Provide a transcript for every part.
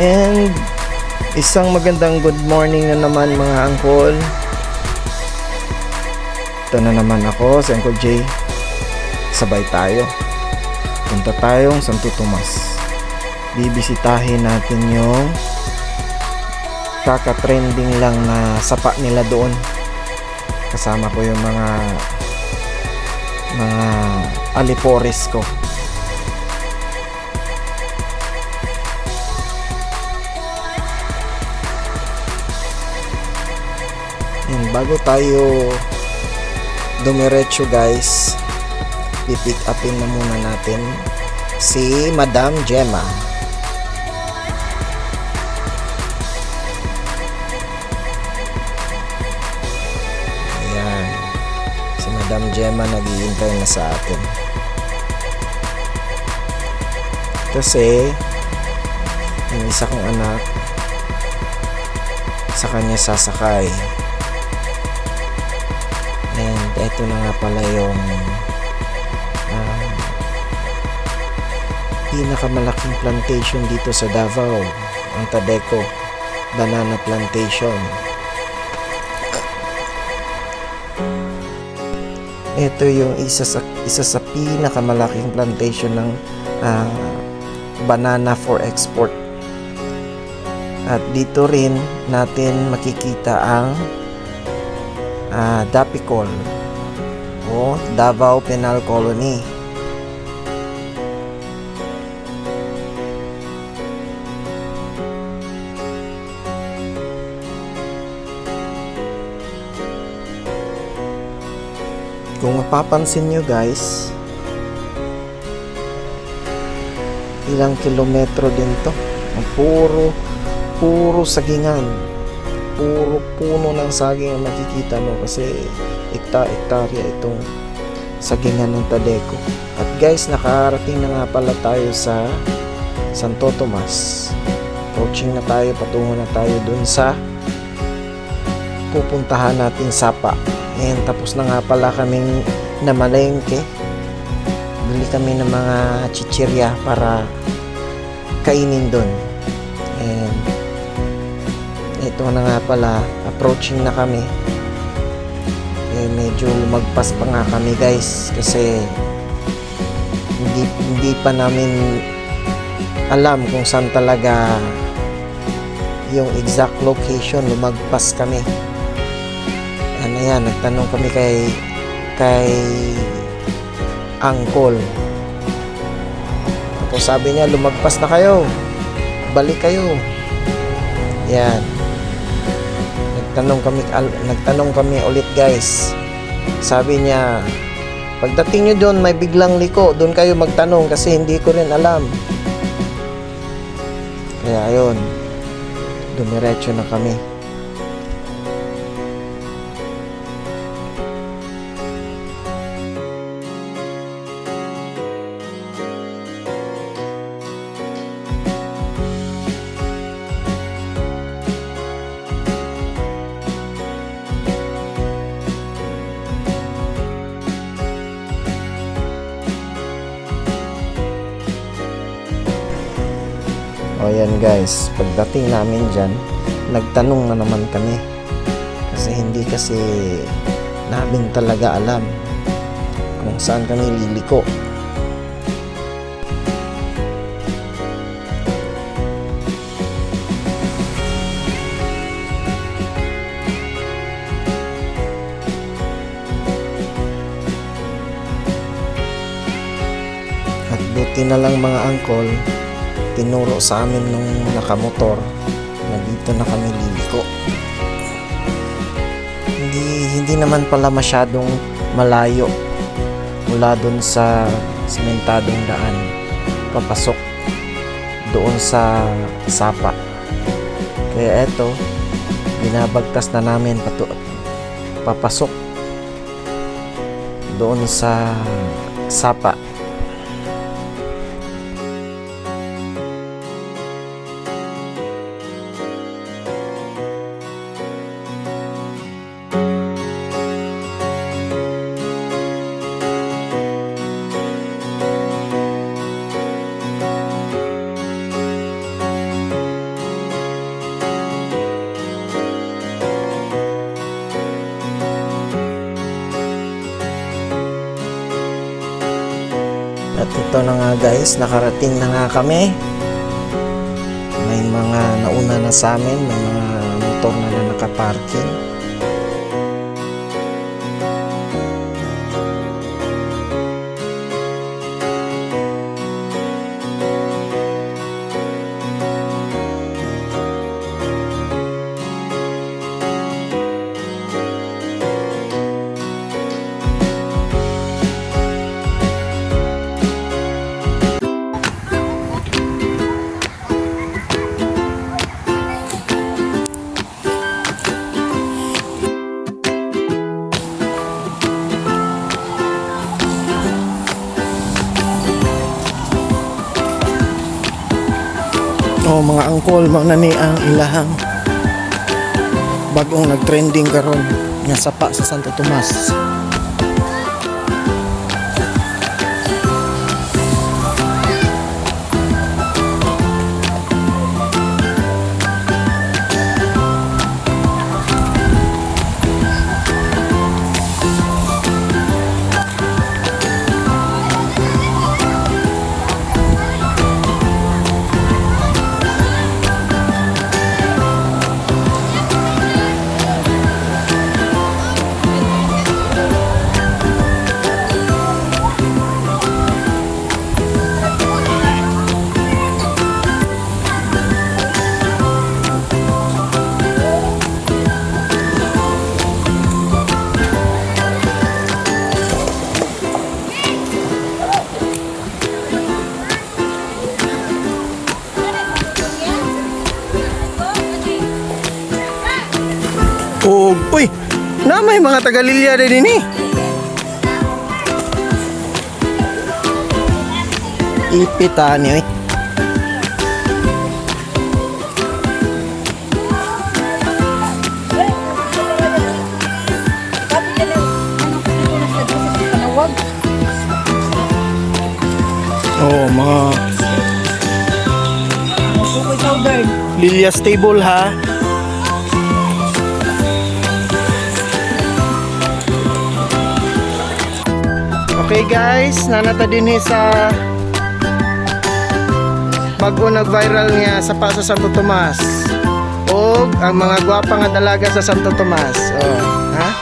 And isang magandang good morning na naman mga angkol. Ito na naman ako, si Uncle Jay. Sabay tayo. Punta tayong Santo Tomas. Bibisitahin natin yung kaka-trending lang na sapa nila doon. Kasama ko yung mga mga alipores ko. Bago tayo dumiretso guys, pipick upin na muna natin si Madam Gemma. Ayan. Si Madam Gemma naghihintay na sa atin. Kasi yung isa kong anak sa kanya sasakay. Eto na nga pala yung ah, pinakamalaking plantation dito sa Davao, ang Tadeco Banana Plantation. Ito yung isa sa isa sa pinakamalaking plantation ng ah, banana for export. At dito rin natin makikita ang ah, Dapicol o Davao Penal Colony. Kung mapapansin nyo guys, ilang kilometro din to. Puro, puro sagingan. Puro puno ng saging ang makikita mo kasi ikta-ektarya itong sagingan ng Tadeco. At guys, nakarating na nga pala tayo sa Santo Tomas. Approaching na tayo, patungo na tayo dun sa pupuntahan natin Sapa. And tapos na nga pala kaming namalengke. Bili kami ng mga chichirya para kainin doon. And ito na nga pala, approaching na kami. Eh, medyo lumagpas pa nga kami guys kasi hindi, hindi pa namin alam kung saan talaga yung exact location lumagpas kami ano yan, nagtanong kami kay kay Angkol. Tapos sabi niya, lumagpas na kayo. Balik kayo. Yan. Nagtanong kami nagtanong kami ulit guys. Sabi niya, pagdating niyo doon may biglang liko, doon kayo magtanong kasi hindi ko rin alam. Kaya ayun, dumiretso na kami. Guys, pagdating namin dyan, nagtanong na naman kami. Kasi hindi kasi namin talaga alam kung saan kami liliko. At buti na lang mga angkol, tinuro sa amin nung nakamotor na dito na kami liliko. Hindi, hindi naman pala masyadong malayo mula doon sa sementadong daan papasok doon sa sapa. Kaya eto, binabagtas na namin patu papasok doon sa sapa. Guys, nakarating na nga kami. May mga nauna na sa amin, may mga motor na na nakaparking. Mga angkol, mga nani ang ilahang bagong nag-trending karon nga sapa sa Santo Tomas. Oh, uy, na may mga tagalilya din ini. Ipitan niyo eh. Oh, mga. Lilia stable ha. Okay guys, nanata din eh sa bago nag-viral nga sa Paso Santo Tomas. O ang mga gwapa nga dalaga sa Santo Tomas. Oh, ha?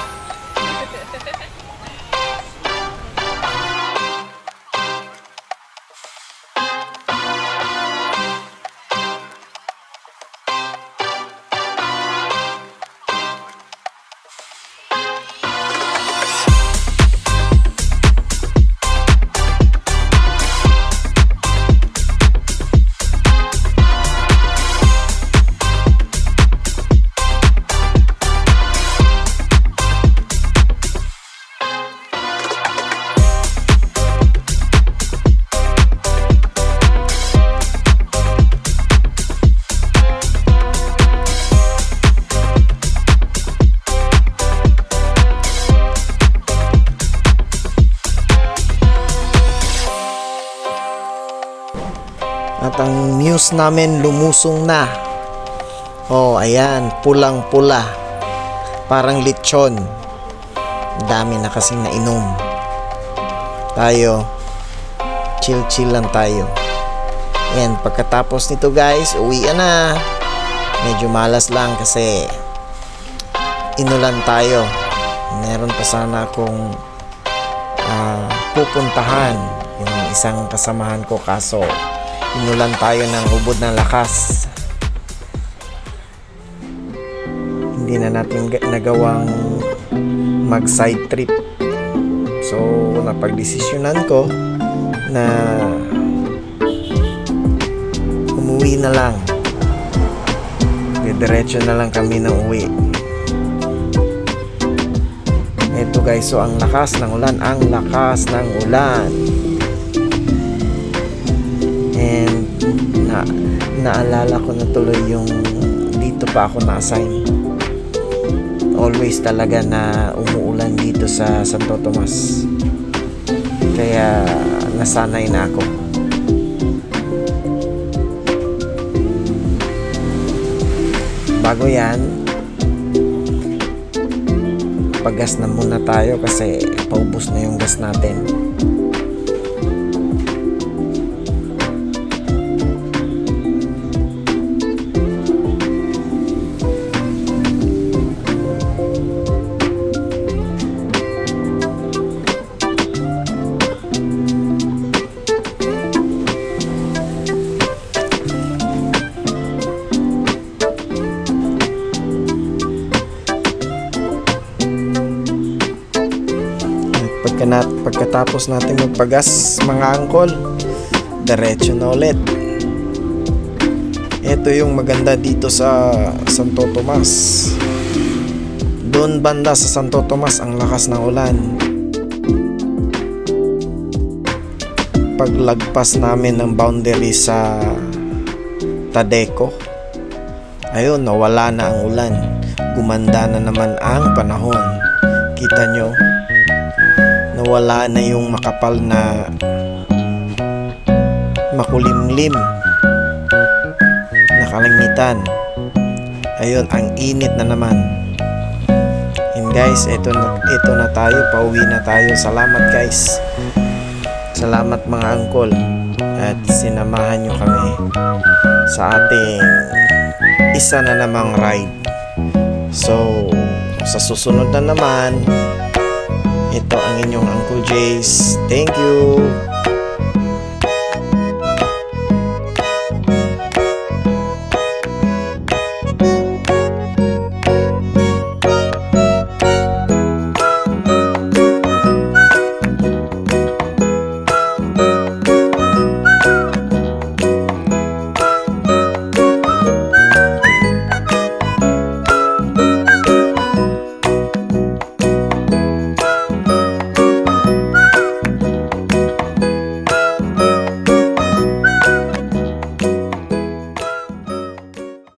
Namin lumusong na. Oh, ayan, pulang-pula. Parang lechon. Dami na kasing nainom. Tayo, chill-chill lang tayo. Ayan, pagkatapos nito guys, uwi na. Medyo malas lang kasi inulan tayo. Meron pa sana akong ah, pupuntahan yung isang kasamahan ko kaso inulan tayo ng ubod ng lakas. Hindi na natin ga- nagawang mag side trip. So, napagdesisyonan ko na umuwi na lang. Diretso na lang kami ng uwi. Ito guys, so ang lakas ng ulan, ang lakas ng ulan. Na naalala ko na tuloy yung dito pa ako na-assign. Always talaga na umuulan dito sa Santo Tomas. Kaya nasanay na ako. Bago yan, paggas na muna tayo kasi paubos na yung gas natin. Pagkatapos natin magpagas mga angkol, diretso na ulit. Ito yung maganda dito sa Santo Tomas. Doon banda sa Santo Tomas ang lakas ng ulan. Paglagpas namin ng boundary sa Tadeco, ayun, nawala na ang ulan. Gumanda na naman ang panahon. Kita nyo, nawala na yung makapal na makulimlim na kalangitan. Ayun, ang init na naman. And guys, ito na, ito na tayo. Pauwi na tayo. Salamat guys. Salamat mga angkol. At sinamahan nyo kami sa ating isa na namang ride. So, sa susunod na naman, ito ang inyong Uncle Jace. Thank you!